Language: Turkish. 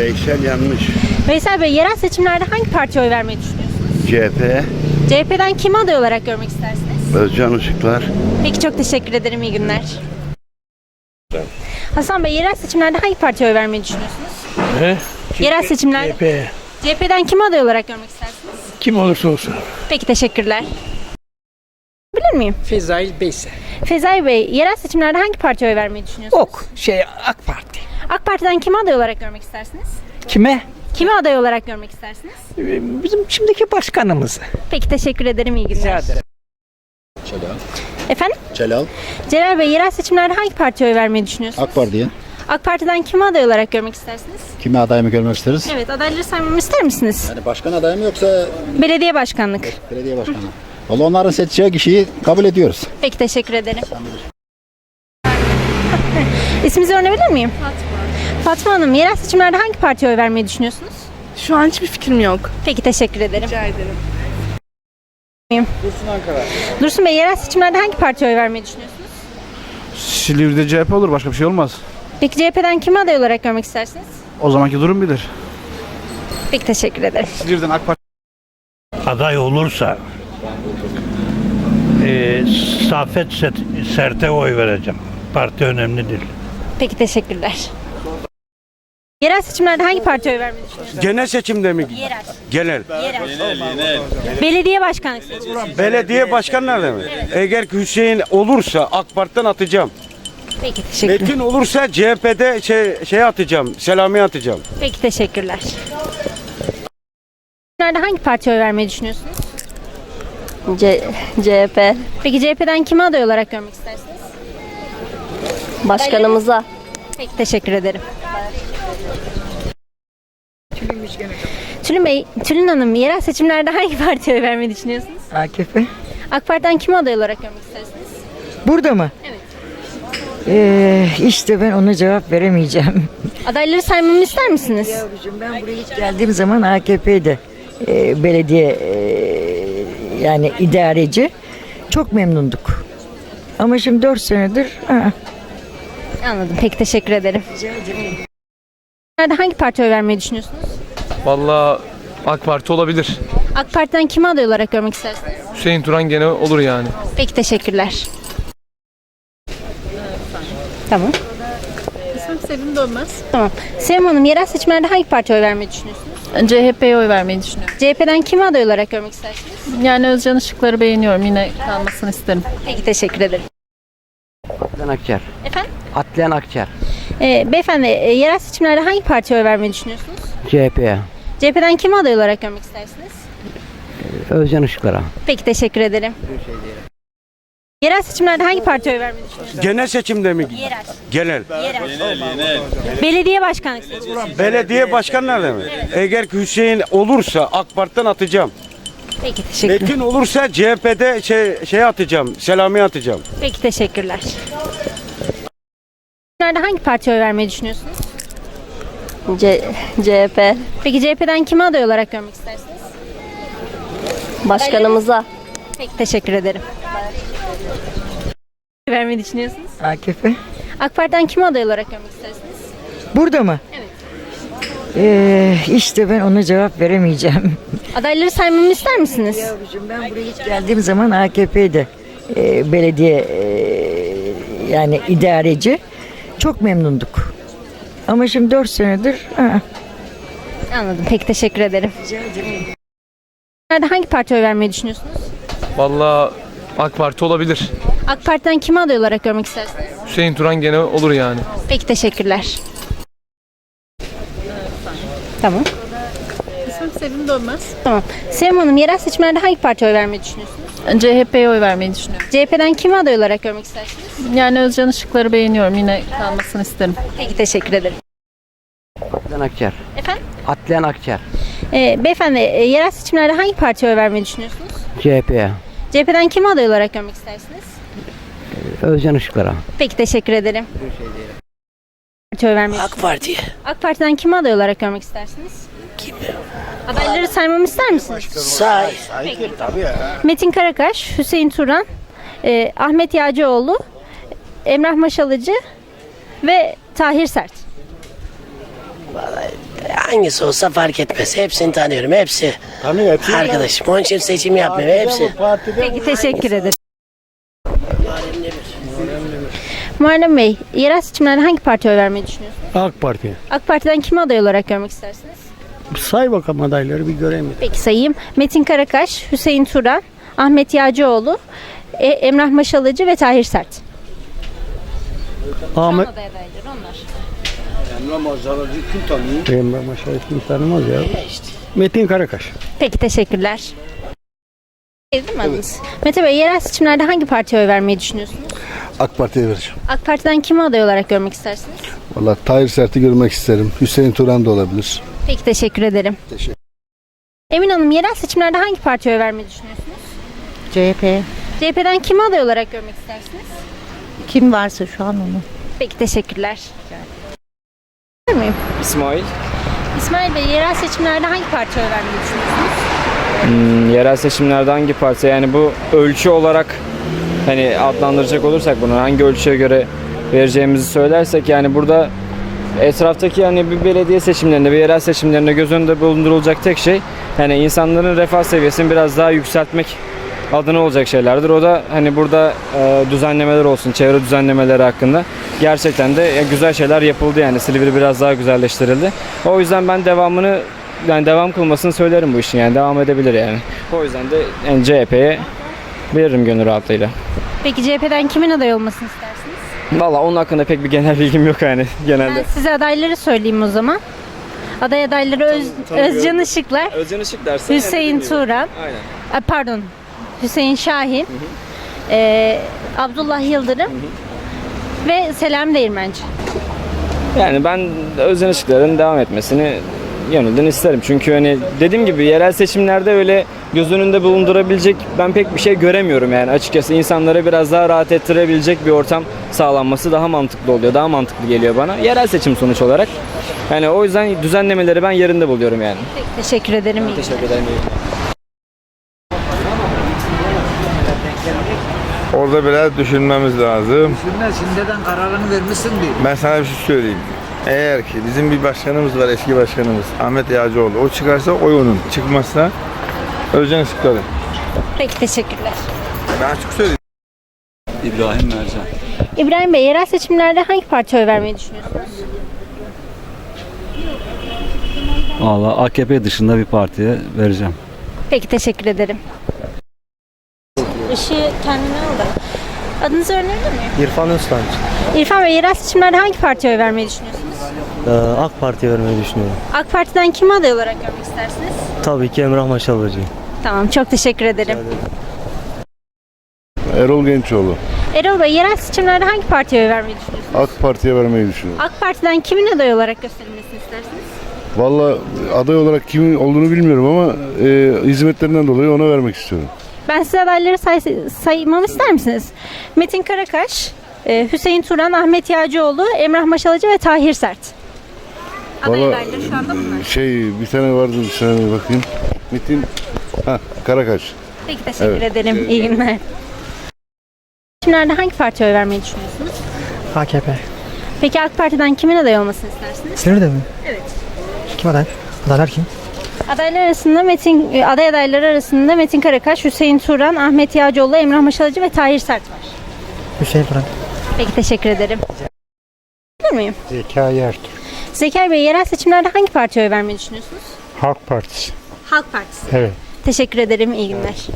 Veysel yanlış. Veysel Bey yerel seçimlerde hangi partiye oy vermeyi düşünüyorsunuz? CHP, CHP'den kimi aday olarak görmek istersiniz? Özcan Işıklar, Peki çok teşekkür ederim. İyi günler. Hasan Bey yerel seçimlerde hangi partiye oy vermeyi düşünüyorsunuz? He? Yerel seçimlerde CHP. CHP'den kimi aday olarak görmek istersiniz? Kim olursa olsun. Peki teşekkürler. Bilir miyim? Fezail Beyse. Fezai Bey yerel seçimlerde hangi partiye oy vermeyi düşünüyorsunuz? Ok. Şey AK Parti. AK Parti'den kimi aday olarak görmek istersiniz? Kime? Kimi aday olarak görmek istersiniz? Ee, Bizim şimdiki başkanımızı. Peki teşekkür ederim. İyi günler. Rica ederim. Efendim? Celal, Celal Bey yerel seçimlerde hangi partiye oy vermeyi düşünüyorsunuz? AK Parti'ye. AK Parti'den kimi aday olarak görmek istersiniz? Kime aday mı görmek isteriz? Evet adayları saymamı ister misiniz? Yani başkan adayı mı yoksa Belediye başkanlık. belediye başkanı? Valla onların seçeceği kişiyi kabul ediyoruz. Peki teşekkür ederim. İsminizi öğrenebilir miyim? Fatma. Fatma Hanım yerel seçimlerde hangi partiye oy vermeyi düşünüyorsunuz? Şu an hiçbir fikrim yok. Peki teşekkür ederim. Rica ederim. Dursun Bey yerel seçimlerde hangi partiye oy vermeyi düşünüyorsunuz? Silivri'de CHP olur başka bir şey olmaz. Peki CHP'den kimi aday olarak görmek istersiniz? O zamanki durum bilir. Peki teşekkür ederim. Silivri'den AK Parti Aday olursa e, Safet Sert'e oy vereceğim. Parti önemli değil. Peki teşekkürler. Yerel seçimlerde hangi partiye oy vermeyi düşünüyorsunuz? Genel seçimde mi? Yerel. Genel. Yerel. Belediye başkanlık seçimi. Belediye başkan nerede mi? Eğer ki Hüseyin olursa AK Parti'den atacağım. Peki teşekkürler. Metin olursa CHP'de şey, şey atacağım. Selami atacağım. Peki teşekkürler. Nerede hangi partiye oy vermeyi düşünüyorsunuz? C- CHP Peki CHP'den kimi aday olarak görmek istersiniz? başkanımıza Peki teşekkür ederim. Tülin Bey, Tülin Hanım yerel seçimlerde hangi partiye oy vermeyi düşünüyorsunuz? AKP. AK Parti'den kimi aday olarak görmek istersiniz? Burada mı? Evet. Ee, işte ben ona cevap veremeyeceğim. Adayları saymamı ister misiniz? Yavrucuğum ben buraya ilk geldiğim zaman AKP'de e, belediye e, yani idareci. Çok memnunduk. Ama şimdi 4 senedir aa, Anladım. Peki teşekkür ederim. Nerede hangi partiye oy vermeyi düşünüyorsunuz? Vallahi AK Parti olabilir. AK Parti'den kimi aday olarak görmek istersiniz? Hüseyin Turan gene olur yani. Peki teşekkürler. Tamam. İsmim Sevim Dönmez. Tamam. Sevim Hanım yerel seçimlerde hangi partiye oy vermeyi düşünüyorsunuz? CHP'ye oy vermeyi düşünüyorum. CHP'den kimi aday olarak görmek istersiniz? Yani Özcan Işıklar'ı beğeniyorum. Yine kalmasını isterim. Peki teşekkür ederim. Atlayan Akçer. Efendim? Atlayan Akçer. Ee, beyefendi e, yerel seçimlerde hangi partiye oy vermeyi düşünüyorsunuz? CHP'ye. CHP'den kimi aday olarak görmek istersiniz? Özcan Işıklar'a. Peki teşekkür ederim. Yerel seçimlerde hangi partiye oy vermeyi düşünüyorsunuz? Genel seçimde mi? Yerel. Genel. Yerel. Belediye başkanlık seçimi. Belediye başkan nerede mi? Eğer ki Hüseyin olursa AK Parti'den atacağım. Peki teşekkürler. Metin olursa CHP'de şey, şey atacağım. Selami atacağım. Peki teşekkürler. Nerede hangi partiye oy vermeyi düşünüyorsunuz? C- CHP Peki CHP'den kimi aday olarak görmek istersiniz? başkanımıza Peki teşekkür ederim. Vermeyi düşünüyorsunuz? AKP. AK Parti'den kimi aday olarak görmek istersiniz? Burada mı? Evet. Ee, işte ben ona cevap veremeyeceğim. Adayları saymamı ister misiniz? Yavrucuğum ben buraya ilk geldiğim zaman AKP'de e, belediye e, yani idareci. Çok memnunduk. Ama şimdi 4 senedir aa, Anladım. Peki teşekkür ederim. Nerede hangi partiye oy vermeyi düşünüyorsunuz? Vallahi AK Parti olabilir. AK Parti'den kimi aday olarak görmek istersiniz? Hüseyin Turan gene olur yani. Peki teşekkürler. Tamam. İsmim Sevim Dönmez. Tamam. Sevim Hanım yerel seçimlerde hangi partiye oy vermeyi düşünüyorsunuz? CHP'ye oy vermeyi düşünüyorum. CHP'den kimi aday olarak görmek istersiniz? Yani Özcan Işıklar'ı beğeniyorum. Yine kalmasını isterim. Peki teşekkür ederim. Atlayan Akçer. Efendim? Atlayan Akçer. Ee, beyefendi e, yerel seçimlerde hangi partiye oy vermeyi düşünüyorsunuz? CHP'ye. CHP'den kimi aday olarak görmek istersiniz? Özcan Işıklar'a. Peki teşekkür ederim. Partiye oy vermeyi AK Parti'ye. AK Parti'den kimi aday olarak görmek istersiniz? Kimi? Adayları saymamı ister misiniz? Say. Metin Karakaş, Hüseyin Turan, e, Ahmet Yağcıoğlu, Emrah Maşalıcı ve Tahir Sert. Hangisi olsa fark etmez. Hepsini tanıyorum. Hepsi Tanıyor hepsi. arkadaşım. Onun için seçim yapmıyorum. Hepsi. Peki teşekkür ederim. Muharrem Bey, yerel seçimlerde hangi partiye oy vermeyi düşünüyorsunuz? AK Parti. AK Parti'den kimi aday olarak görmek istersiniz? Say bakalım adayları bir göreyim. Peki sayayım. Metin Karakaş, Hüseyin Turan, Ahmet Yağcıoğlu, E- Emrah Maşalıcı ve Tahir Sert. Ahmet aday adayları onlar. Emre Maşayı kim tanımaz ya. Metin Karakaş. Peki teşekkürler. Değil mi adınız? Mete Bey, yerel seçimlerde hangi partiye oy vermeyi düşünüyorsunuz? AK Parti'ye vereceğim. AK Parti'den kimi aday olarak görmek istersiniz? Valla Tahir Sert'i görmek isterim. Hüseyin Turan da olabilir. Peki teşekkür ederim. Teşekkür. Emin Hanım, yerel seçimlerde hangi partiye oy vermeyi düşünüyorsunuz? CHP. CHP'den kimi aday olarak görmek istersiniz? Kim varsa şu an onu. Peki teşekkürler. Görür müyüm? İsmail. İsmail Bey, yerel seçimlerde hangi partiye oy vermeyi düşünüyorsunuz? Hmm, yerel seçimlerde hangi parti yani bu ölçü olarak hani adlandıracak olursak bunu hangi ölçüye göre vereceğimizi söylersek yani burada etraftaki yani bir belediye seçimlerinde bir yerel seçimlerinde göz önünde bulundurulacak tek şey hani insanların refah seviyesini biraz daha yükseltmek adına olacak şeylerdir. O da hani burada e, düzenlemeler olsun, çevre düzenlemeleri hakkında gerçekten de güzel şeyler yapıldı yani Silivri biraz daha güzelleştirildi. O yüzden ben devamını yani devam kılmasını söylerim bu işin yani devam edebilir yani. O yüzden de yani CHP'ye veririm gönül rahatlığıyla. Peki CHP'den kimin aday olmasını istersiniz? Valla onun hakkında pek bir genel bilgim yok yani genelde. Ben size adayları söyleyeyim o zaman. Aday adayları Öz. Özcan Işıklar, Özcan Işık derse Hüseyin Turan, Aynen. e, pardon Hüseyin Şahin, e, Abdullah Yıldırım ve Selam Değirmenci. Yani ben Özcan Işıklar'ın devam etmesini gönülden isterim. Çünkü hani dediğim gibi yerel seçimlerde öyle göz önünde bulundurabilecek ben pek bir şey göremiyorum yani açıkçası insanlara biraz daha rahat ettirebilecek bir ortam sağlanması daha mantıklı oluyor. Daha mantıklı geliyor bana. Yerel seçim sonuç olarak. Yani o yüzden düzenlemeleri ben yerinde buluyorum yani. Peki, teşekkür ederim. iyi Teşekkür ederim. Orada biraz düşünmemiz lazım. Düşünme şimdiden kararını vermişsin diye. Ben sana bir şey söyleyeyim. Eğer ki bizim bir başkanımız var, eski başkanımız Ahmet Yağcıoğlu. O çıkarsa oy onun. Çıkmazsa Özcan Işıkları. Peki teşekkürler. Ben açık söyleyeyim. İbrahim Mercan. İbrahim Bey yerel seçimlerde hangi partiye oy vermeyi düşünüyorsunuz? Valla AKP dışında bir partiye vereceğim. Peki teşekkür ederim. Işığı kendine al da. Adınızı öğrenebilir miyim? İrfan Öztanç. İrfan Bey yerel seçimlerde hangi partiye oy vermeyi düşünüyorsunuz? AK Parti'ye vermeyi düşünüyorum. AK Parti'den kimi aday olarak görmek istersiniz? Tabii ki Emrah Maşalıcı. Tamam çok teşekkür ederim. Erol Gençoğlu. Erol Bey yerel seçimlerde hangi partiye oy vermeyi düşünüyorsunuz? AK Parti'ye vermeyi düşünüyorum. AK Parti'den kimin aday olarak gösterilmesini istersiniz? Valla aday olarak kimin olduğunu bilmiyorum ama e, hizmetlerinden dolayı ona vermek istiyorum. Ben size adayları say saymamı ister misiniz? Metin Karakaş, Hüseyin Turan, Ahmet Yağcıoğlu, Emrah Maşalıcı ve Tahir Sert. Aday Vallahi- adayları şu anda bunlar. Şey bir tane vardı bir saniye bakayım. Metin ha Karakaş. Peki teşekkür Evet. ederim. İyi günler. Seçimlerde hangi partiye oy vermeyi düşünüyorsunuz? AKP. Peki AK Parti'den kimin aday olmasını istersiniz? Silivri'de mi? Evet. Kim aday? Adaylar kim? Adaylar arasında Metin e, aday adayları arasında Metin Karakaş, Hüseyin Turan, Ahmet Yağcıoğlu, Emrah Maşalıcı ve Tahir Sert var. Hüseyin Turan. Peki teşekkür ederim. Bilir miyim? Zekai Ertuğ. Zekai Bey yerel seçimlerde hangi partiye oy vermeyi düşünüyorsunuz? Halk Partisi. Halk Partisi. Evet. Teşekkür ederim. İyi günler.